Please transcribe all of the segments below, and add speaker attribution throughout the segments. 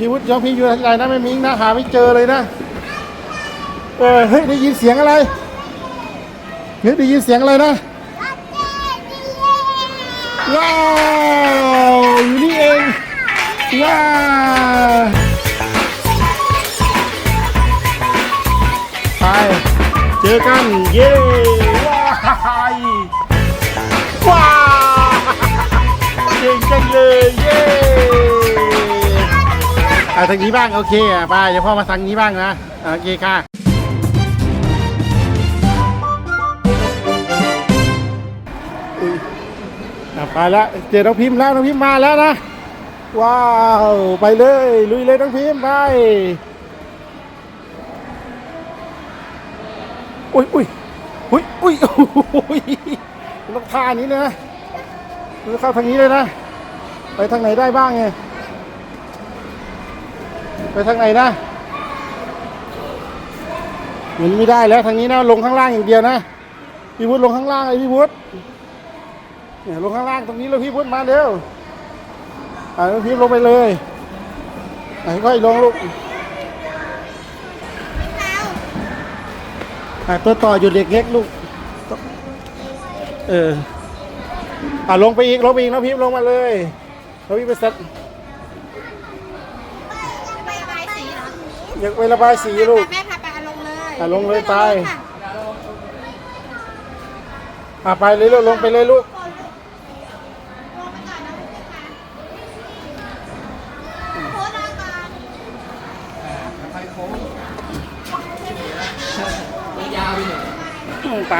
Speaker 1: พี่วุฒิย้องพี่อยู่ที่ไหนนะไม่มิงนะหาไม่เจอเลยนะ เออเฮ้ยได้ยินเสียงอะไรเฮ้ยได้ยินเสียงอะไรนะว้าวอยู่นี่เองว้าวไปเจอกันเย้ว้ายว้าวเก่งจังเลยเย้ อะทางนี้บ้างโอเคอะไปเดี๋ยวพ่อมาทางนี้บ้างนะอะโอเคค่ะอุ๊ยอะไปแล้วเจอน้องพิมพ์แล้วน้องพิมพ์มาแล้วนะว้าวไปเลยลุยเลยน้องพิมพ์ไปอุ้ยอุ้ยอุ้ยอุ้ยอุ้ยต้องท่านี้เลยนะต้องเข้าทางนี้เลยนะ ไปทางไหนได้บ้างไง ไปทางไหนนะเหมือนไม่ได้แล้วทางนี้นะลงข้างล่างอย่างเดียวนะพี่วุฒลงข้างล่างเลยพี่วุฒเนี่ยลงข้างล่างตรงนี้เลยพี่พุทธมาเร็วอ่าพี่ลงไปเลยไหนค่อยลงลูกอ่าตัวต่ออยู่เด็กเล็กลูกเอออ่าลงไปอีกลงไปอีกนะพี่ลงมาเลยแล้วพี่ไปเซ็ต
Speaker 2: ไประบายสีเหร อ
Speaker 1: อยากไประบายสีลูก
Speaker 2: แม่พาไปเอาลงเลย
Speaker 1: อะลงเลยไป
Speaker 2: ค่ะ
Speaker 1: อ่าไปเลยลูกลงไปเลยลูก
Speaker 2: ลงไปก่อนนะลูกค่ะโพสต์รอก่อน
Speaker 1: ไป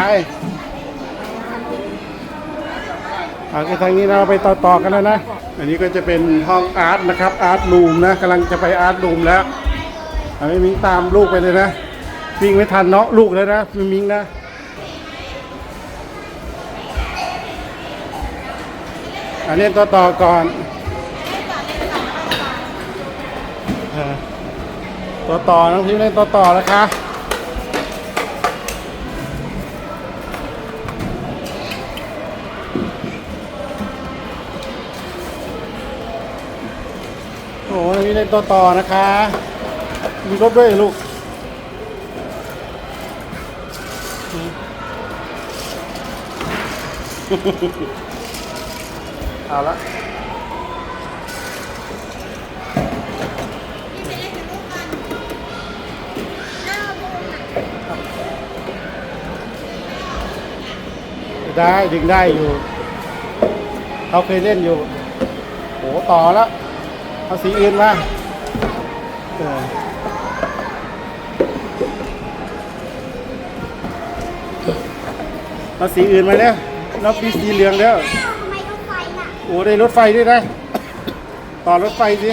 Speaker 1: เอาไปทางนี้นะเราไปต่อต่อกันแล้วนะ อันนี้ก็จะเป็นห้องอาร์ตนะครับอาร์ตรูมนะกำลังจะไปอาร์ตรูมแล้ว เอาไม่มิงตามลูกไปเลยนะ วิ่งไม่ทันเนาะลูกแล้วนะมิงนะอันนี้ต่อต่อก่อนต่อต่อน้องพิมเล่นต่อต่อนะคะโอ้โหมีเล่นต่อต่อนะคะ มีรถด้วยลูกเอาละได้ดึงได้อยู่เขาเคยเล่นอยู่โหต่อแล้วเอาสีอื่นมาเออ เอาสีอื่นมาเนี่ยเราปีสีเหลืองแล้ว
Speaker 2: ทำไมต้องไฟน่ะ
Speaker 1: โอ้ได้รถไฟด้วยนะต่อรถไฟสิ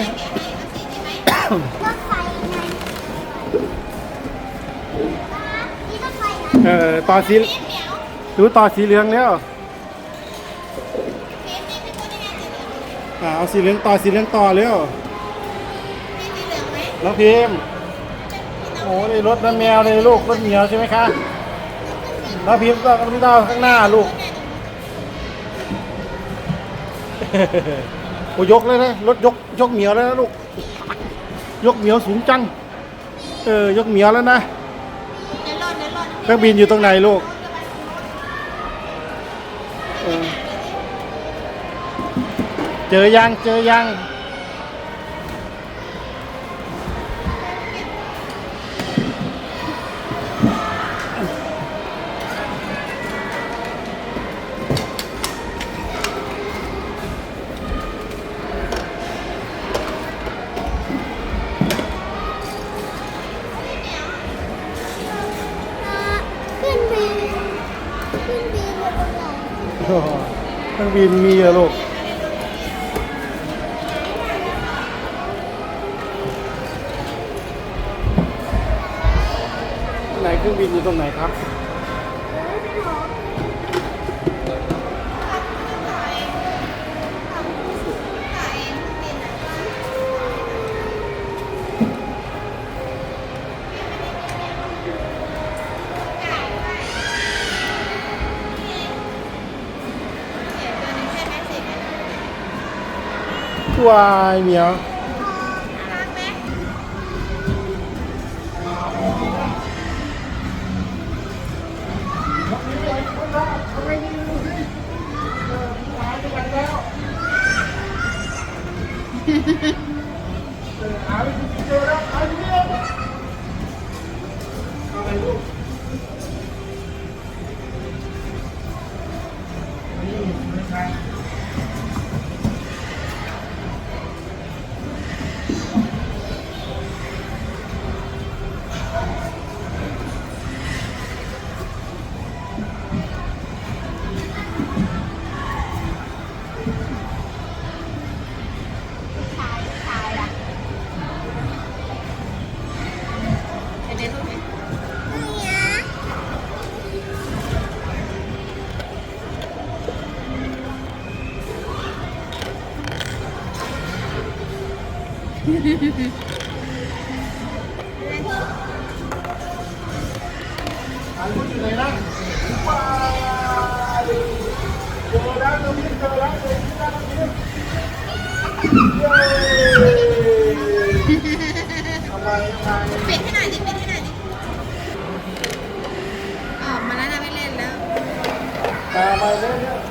Speaker 2: รถไฟไงนี่รถไฟนะ
Speaker 1: เออต่อสี
Speaker 2: เหมียว
Speaker 1: ดูต่อสีเหลืองแล้ว
Speaker 2: เห็นนี่พี่พูดยังไงสีเหลือง
Speaker 1: อ่าเอาสีเหลืองต่อสีเหลืองต่อแล้ว
Speaker 2: มีสีเหลืองไหม
Speaker 1: น้องพิมพ์โอ้ได้รถน้ำแมวเลยลูกรถเหมียวใช่ไหมคะ น้องพิมพ์ก็ไม่ต้องข้างหน้าลูกโอ้ยกเลยนะรถยกยกเหมียวแล้วนะลูก ยกเหมียวสูงจัง เออยกเหมียวแล้วนะ
Speaker 2: เค
Speaker 1: รื่องบินอยู่ตรงไหนลูกเจอยังเจอยัง
Speaker 2: ดิน
Speaker 1: มีอะลูกไหนเครื่องบินอยู่ตรงไหนครับ วายเหมียว
Speaker 2: หาไป
Speaker 1: เจอแล้ว
Speaker 3: ปิดให้หน่อยดิปิดให้หน่อยดิออกมาแล้วนะไม่เล่นแล้ว
Speaker 1: ตามไปเรื่อย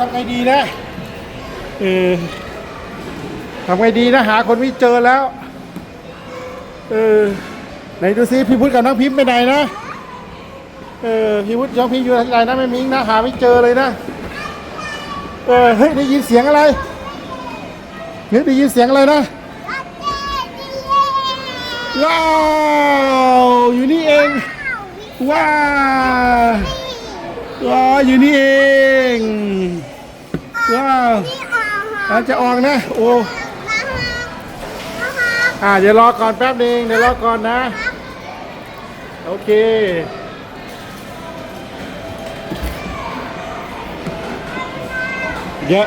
Speaker 3: ทำไง
Speaker 1: ดีนะเออทำไงดีนะหาคนไม่เจอแล้ว เออไหนดูซิพี่พุทธกับน้องพิมพ์ไปไหนนะ เออพี่พุทธน้องพิมพ์อยู่ไหนนะไม่มิงนะหาไม่เจอเลยนะ เออเฮ้ยได้ยินเสียงอะไรเฮ้ยได้ยินเสียงอะไรนะว้าวอยู่นี่เองว้าว ว้าวอยู่นี่เองว้าวอาจจะออกนะ โอ้อ่าเดี๋ยวรอก่อนแป๊บนึงเดี๋ยวรอก่อนนะ โอเคเยอะ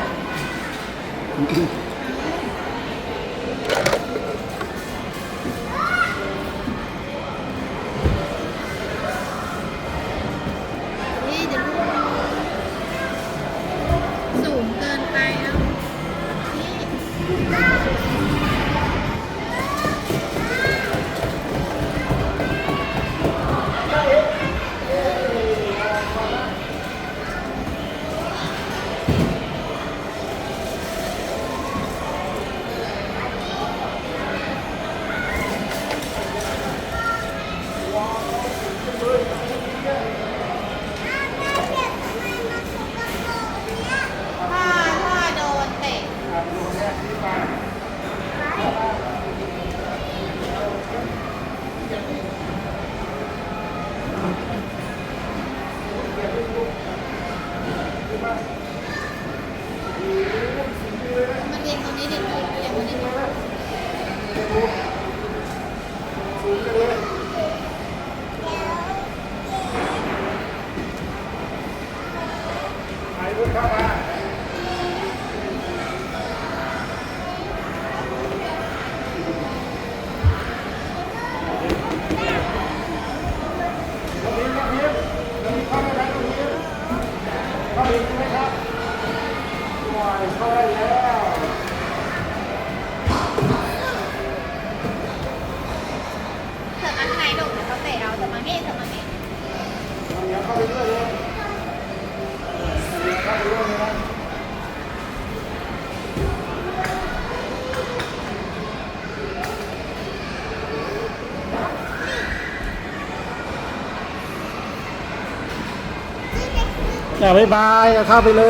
Speaker 3: อะ
Speaker 1: บายบเข้าไปเล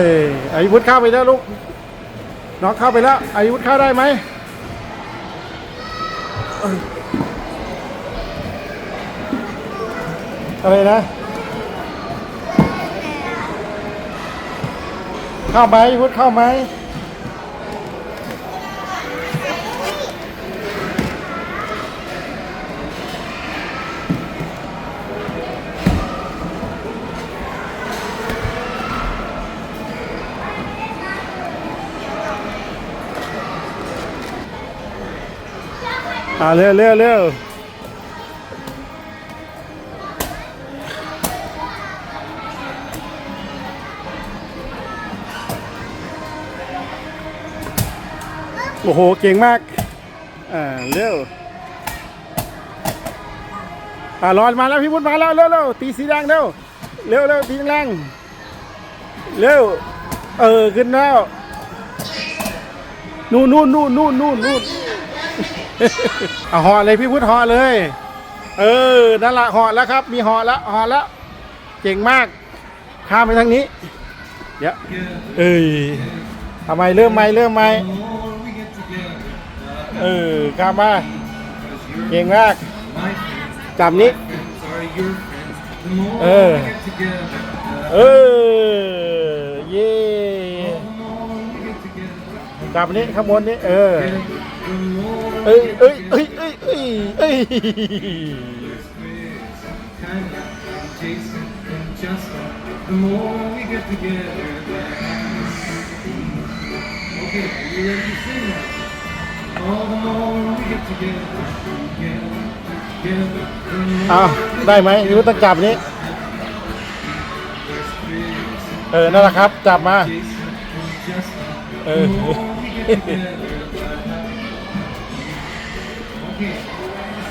Speaker 1: ยไอ้วุฒิเข้าไปแล้วลูกน้องเข้าไปแล้วไอ้วุฒิเข้าได้ไหมอะไรนะ เข้าไหมวุฒิเข้าไหม อ่าเร็วเร็วเร็วโอ้โห เก่งมาก อ่า เร็ว อ่ารอนมาแล้วพี่พุทธมาแล้ว เร็วเร็วตีสีแดงเร็ว เร็วเร็วตีแรงเร็ว เออ ขึ้นแล้ว นู่นนู่นนู่นนู่นนู่นนู่น เอาห่อเลยพี่พุทธห่อเลย เออนั่นละห่อแล้วครับ มีห่อแล้วห่อแล้วเก่งมาก ข้ามไปทางนี้ เดี๋ยวเอ้ยทำไมเริ่มไหมเริ่มไหมเออข้ามมาเก่งมากจับนี้เออเออเย่จับนี้ข้างบนนี้เออ เอ้ยเอ้ยเอ้ยเอ้ยเอ้ยเอ้ยอ้าวได้ไหมยูต้องจับนี้ เออ นั่นแหละครับ จับมา เออ
Speaker 4: we get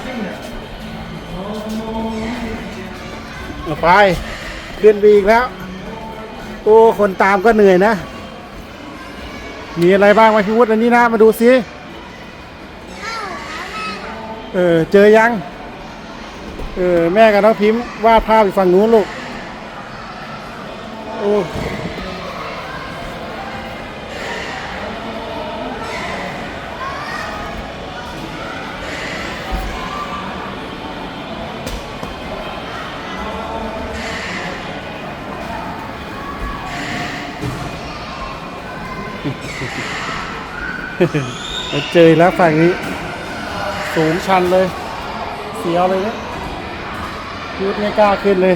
Speaker 4: together.
Speaker 1: ไป ขึ้นไปอีกแล้ว โอ้ คนตามก็เหนื่อยนะ มีอะไรบ้างไหมพี่วุฒิอันนี้นะ มาดูซิ เออ เจอยัง เออ แม่กับน้องพิมพ์วาดภาพอยู่ฝั่งนู้นลูก โอ้ เจอแล้วฝั่งนี้ สูงชันเลย เสียวเลยเนี่ยยุดไม่กล้าขึ้นเลย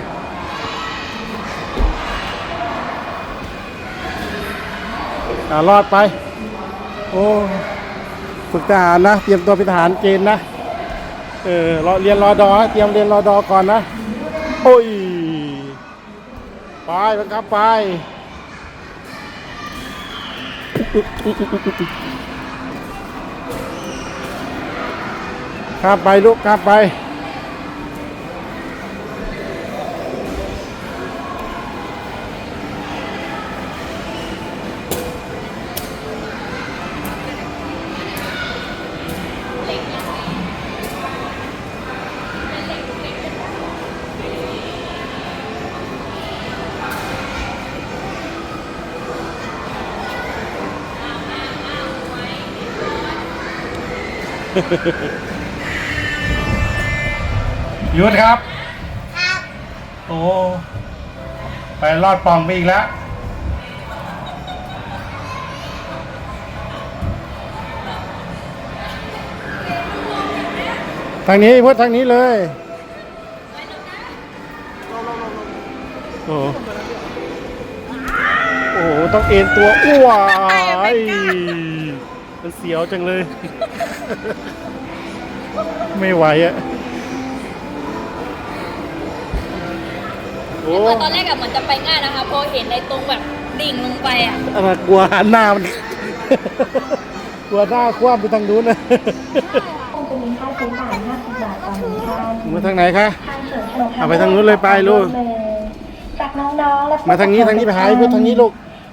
Speaker 1: อรอดไป โอ้ฝึกทหารนะ เตรียมตัวเป็นทหารเกณฑ์นะ เออรอเรียนรอดอเตรียมเรียนรอดอก่อนนะ โอ้ย ไปบังคับไป ข้ามไปลูกข้ามไป Hehehehe หยุดครับโอ้ไปรอดปล่องไปอีกแล้ว ทางนี้พุทธทางนี้เลย โอ้โหโอ้โหต้องเอ็นตัวอ้วายมันเสียวจังเลย ไม่ไหวอะ โอ้
Speaker 3: เหมือนตอนแรกอะเหมือนจะไปง่ายนะคะ พอเห็นในตรงแบบดิ่งลงไปอะ
Speaker 1: อะไรกลัวหันหน้ามัน กลัวหน้าคว่ำไปทางนู้นนะ
Speaker 5: คงจะมีค่าใช้จ่าย50บาทต่อหนึ่งท่าน
Speaker 1: มาทางไหนคะ
Speaker 5: ทางเสริมขนม
Speaker 1: เอาไปทางนู้นเลยไปลูก
Speaker 5: จากน้องๆและ
Speaker 1: มาทางนี้ทางนี้ไปหาไอ้พุทธทางนี้ลูก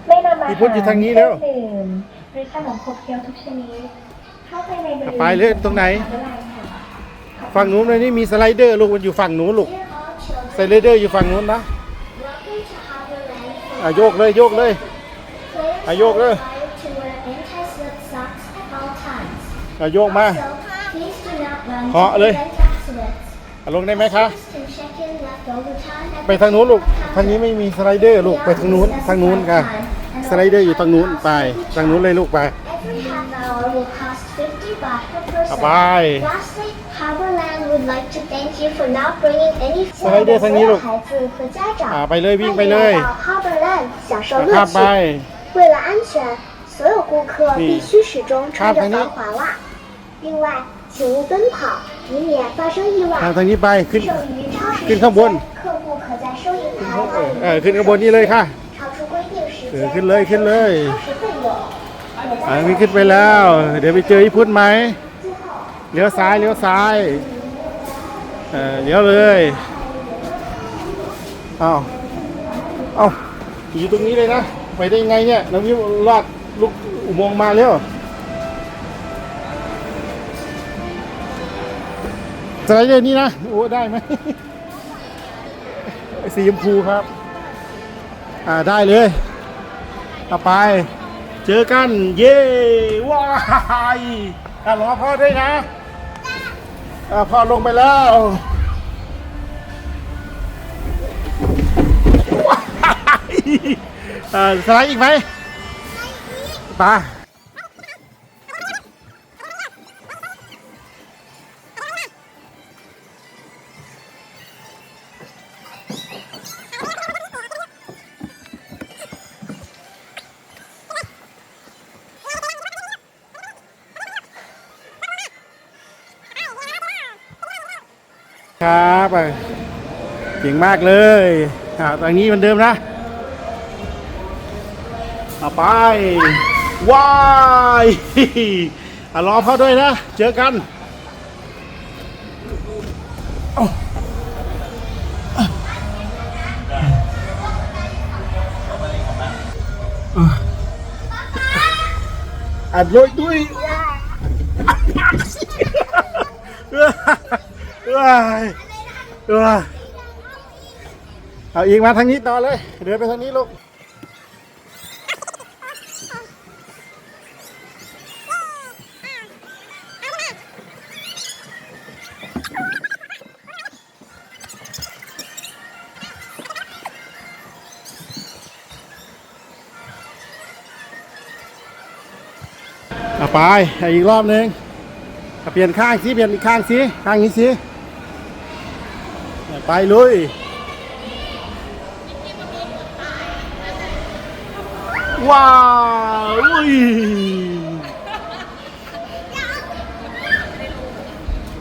Speaker 5: ไม่นำมา
Speaker 1: พี่พุทธอยู่ทางนี้แล้ว
Speaker 5: เครื่องดื่มหรือขนมขบเคี้ยวทุกชนิดเข้าไปในบริเวณ
Speaker 1: ไปเลยตรงไหน ฝั่งนู้นเลยนี่มีสไลเดอร์ลูกมันอยู่ฝั่งนู้นลูกส ไลเดอร์อยู่ฝั่งนู้นนะอะโยกเลยโยกเลยอะโยกเลยอะโยกมาเหาะเลย
Speaker 2: เอะ
Speaker 1: ลงได้ไหมคะ
Speaker 2: Two seconds left over time.
Speaker 1: ไปทางนู้นลูก ทางนี้ไม่มีสไลเดอร์ลูก ไปทางนู้น ทางนู้นค่ะ สไลเดอร์อยู่ทางนู้นไป ทางนู้นเลยลูกไป
Speaker 2: Every half hour will cost 50 baht per
Speaker 1: เอา
Speaker 2: person.
Speaker 1: ไป
Speaker 2: Lastly, Harborland would like to thank you for not bringing any
Speaker 1: สไลเดอร์ทางนี้ลูก
Speaker 2: 孩子和家
Speaker 1: อ่า
Speaker 2: 长。
Speaker 1: ไปเลยวิ่งไปเลย
Speaker 2: 欢迎来到 Harborland 享受
Speaker 1: ข้าม
Speaker 2: 乐
Speaker 1: ไป
Speaker 2: 趣。为了安全，所有顾客必须始终穿着防滑袜。另外，请勿奔跑，以免发生意
Speaker 1: ทาง
Speaker 2: 外。
Speaker 1: ทางนี้ไป ขึ้น
Speaker 2: 剩余超时
Speaker 1: ขึ้
Speaker 2: 时
Speaker 1: นข้างบน
Speaker 2: 间，客户可在收银台
Speaker 1: เออ
Speaker 2: 按
Speaker 1: ขึ้นข้างบนนี่เลยค่ะ
Speaker 2: 超出规定时
Speaker 1: เออ
Speaker 2: 间
Speaker 1: ขึ้นเลยขึ้นเลย
Speaker 2: 超时费用。
Speaker 1: อ่ามีขึ้นไปแล้ว เดี๋ยวไปเจอพี่พุทธไหม เลี้ยวซ้ายเลี้ยวซ้าย เออ เลี้ยวเลยเอาเอาอยู่ตรงนี้เลยนะ ไปได้ยังไงเนี่ยน้ำวิวลอดลูกอุโมงค์มาเร็วสไลเดอร์นี่นะ โอ้ ได้ไหมสีชมพูครับ อ่า ได้เลยต่อไป เจอกัน เย้ ว้ายอะรอพ่อด้วยนะ อะพ่อลงไปแล้วว้ายอ่าสไลด์อีกไหมไปาครับอะเก่งมากเลยอ่าตรงนี้เหมือนเดิมนะเอาไปว้ายอะรอพ่อด้วยนะ เจอกันอาอัดด้วยด้วยว้าย ว้ายเอาอีกมาทางนี้ต่อเลย เดินไปทางนี้ลูกไปอีกรอบหนึ่งเปลี่ยนข้างสิเปลี่ยนอีกข้างสิข้างนี้สิ ไปลุย ว้าวอุ้ย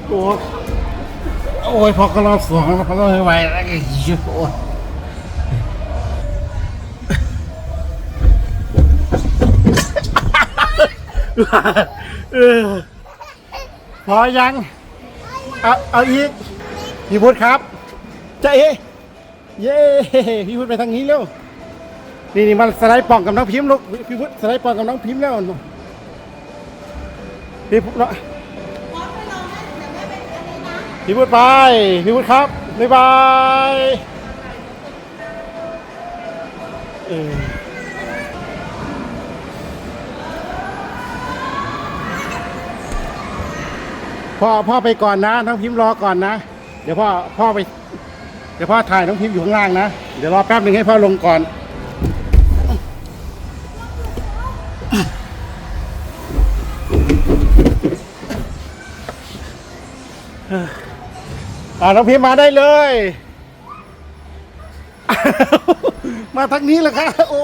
Speaker 1: โอ้โอ้ยพอก็รอบสองแล้วพอก็ไม่ไหวแล้วไอ้เหี้ยโอ้ยพอยัง เอา เอาอีกพี่พุทธครับ จะเอเย้พี่พุทธไปทางนี้เร็วนี่นี่มันสไลด์ป่องกับน้องพิมพ์ลูกพี่พุทธสไลด์ป่องกับน้องพิมพ์แล้วพี่พุทธเนาะพี่พุทธไปพี่พุทธครับบ๊ายบายเออพ่อพ่อไปก่อนนะน้องพิมพ์รอก่อนนะ เดี๋ยวพ่อพ่อไป ดี๋ยวพ่อถ่ายน้องพิมพ์อยู่ข้างล่างนะ เดี๋ยวรอแป๊บหนึ่งให้พ่อลงก่อน อ่าน้องพิมพ์มาได้เลย มาทางนี้เลยครับโอ้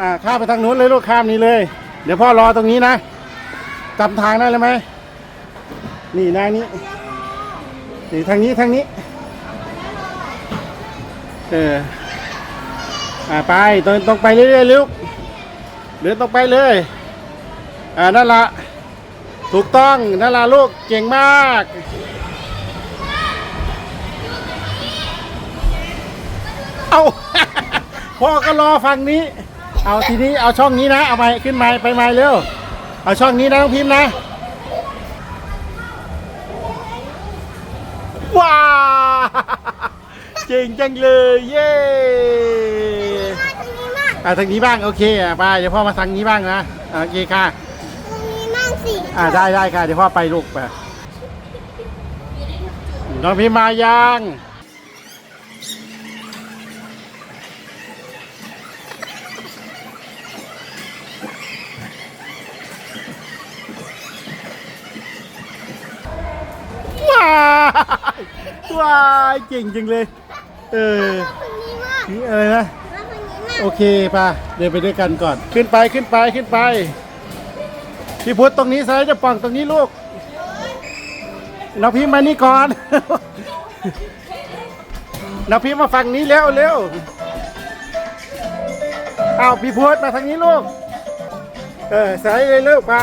Speaker 1: อ่าข้าไปทางนู้นเลยลูกข้ามนี้เลย เดี๋ยวพ่อรอตรงนี้นะจำทางได้เลยไหมนี่นายนี้นี่ทางนี้ทางนี้ เอออ่าไปตรงตรงไปเรื่อยๆลูกเดินตรงไปเลยอ่านั่นละถูกต้องนั่นละลูกเก่งมากเอาพ่อก็รอฝั่งนี้ เอาทีนี้เอาช่องนี้นะ เอาไปขึ้นมาไปมาเร็ว เอาช่องนี้นะน้องพิมพ์นะ ว้า เก่งจังเลย เย้อะทางนี้บ้างโอเคอะไปเดี๋ยวพ่อมาทางนี้บ้างนะอะโอเคค่ะ
Speaker 2: ตรงนี้มั่งสิ
Speaker 1: อ่าได้ได้ค่ะเดี๋ยวพ่อไปลูกไปอืมน้องพิมพ์มายังว้ายว้ายเก่งจังเลย เออ
Speaker 3: คนนี้มาก
Speaker 1: นี่อะไรนะ
Speaker 3: แล้วคนนี้มาก
Speaker 1: โอเคป่ะเดินไปด้วยกันก่อน ขึ้นไปขึ้นไปขึ้นไป พี่พุทธตรงนี้ซ้ายจะป่องตรงนี้ลูกน้องพิมพ์มานี่ก่อน น้องพิมพ์มาฝั่งนี้เร็วเร็วอ้าวพี่พุทธมาทางนี้ลูก เออสไลด์เลยเร็วไป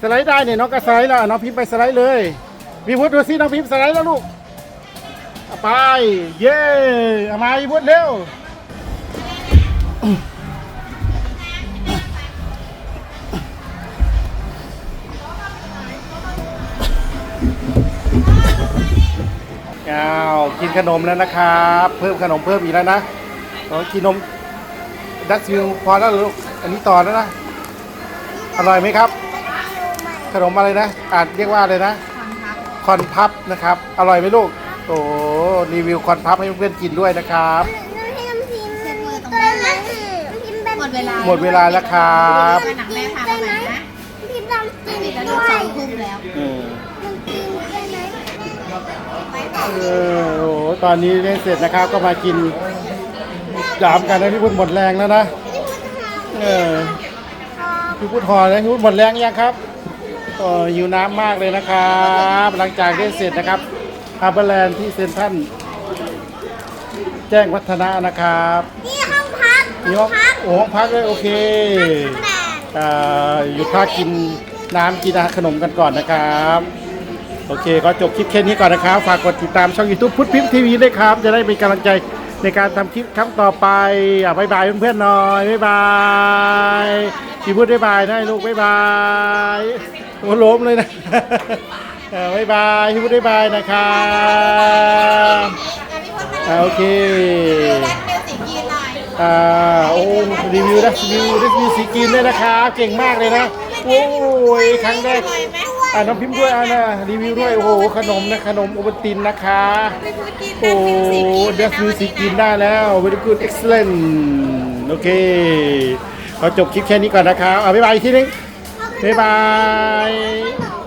Speaker 1: สไลด์ได้เนี่ยน้องก็สไลด์แล้วน้องพิมพ์ไปสไลด์เลย พี่พุทธดูสิน้องพิมพ์สไลด์แล้วลูกเอา ไป เย้เอามาพี่พุทธเร็วอ้าวกินขนมแล้วนะครับ เพิ่มขนมเพิ่มอีกแล้วนะเรากินนมดัชมิลพอแล้วลูกอันนี้ต่อแล้วนะ อร่อยไหมครับ ขนมอะไรนะอาจเรียกว่าอะไรนะ คอนพับนะครับ อร่อยไหมลูก โอ้รีวิวคอนพับให้เพื่อนๆกินด้วยนะครับ
Speaker 3: น้ำให้น้ำพิมพ์เช็ดมือตรงนี้นะพิมพ์เป็น
Speaker 6: หมดเวลา
Speaker 1: หมดเวลาแล้วครับ
Speaker 6: ไปหนังแม่พาไปไหนนะ
Speaker 3: พิมพ์ลองกิน
Speaker 6: ปิดแล้ว
Speaker 3: ด้
Speaker 6: ลูก
Speaker 3: ว
Speaker 6: สอยงทุ่มแล้ว
Speaker 1: อืม
Speaker 3: ลองกินได้ไหม
Speaker 1: เออโอ้โหตอนนี้เล่นเสร็จนะครับก็มากินจามกันนะพี่พุทธหมดแรงแล้วนะเออพี่พุทธหอเลยพี่พุทธหมดแรงยังครับเออหิวน้ำมากเลยนะครับ หลังจากเล่นเสร็จนะครับ ฮาร์เบอร์แลนด์ที่เซ็นทรัลแจ้งวัฒนะนะครับ
Speaker 3: นี่ห้องพัก
Speaker 1: มีห้องโอ้ห้องพักเลยโอเค
Speaker 3: แดด
Speaker 1: อ่าหยุดพักกินน้ำกินอาหารขนมกันก่อนนะครับ โอเคก็จบคลิปแค่นี้ก่อนนะครับ ฝากกดติดตามช่อง YouTube พุทธพิมพ์ทีวีด้วยครับ จะได้เป็นกำลังใจในการทำคลิปครั้งต่อไปอะบายบายเพื่อนๆหน่อยบายบายพี่พูดบายบายนะลูกบายบายโอ้ล้มเลยนะ เออบายบายพี่พูดบายบายนะครับอ่าโอเค
Speaker 6: แบ็คมิวสิกยีนหน่อย
Speaker 1: อ่าโอ้รีวิวนะรีวิวรีวิวสีกินด้วยนะครับเก่งมากเลยนะโอ้ยครั้งแรกอ่าน้องพิมพ์ด้วยอ่านะรีวิวด้วยโอ้โหขนมนะขนมโอวัลตินนะคะโอ้เดฟมิวสิกินได้แล้ว very good excellent โอเคขอจบคลิปแค่นี้ก่อนนะครับเอาบ๊ายบายอีกทีนึงบ๊ายบาย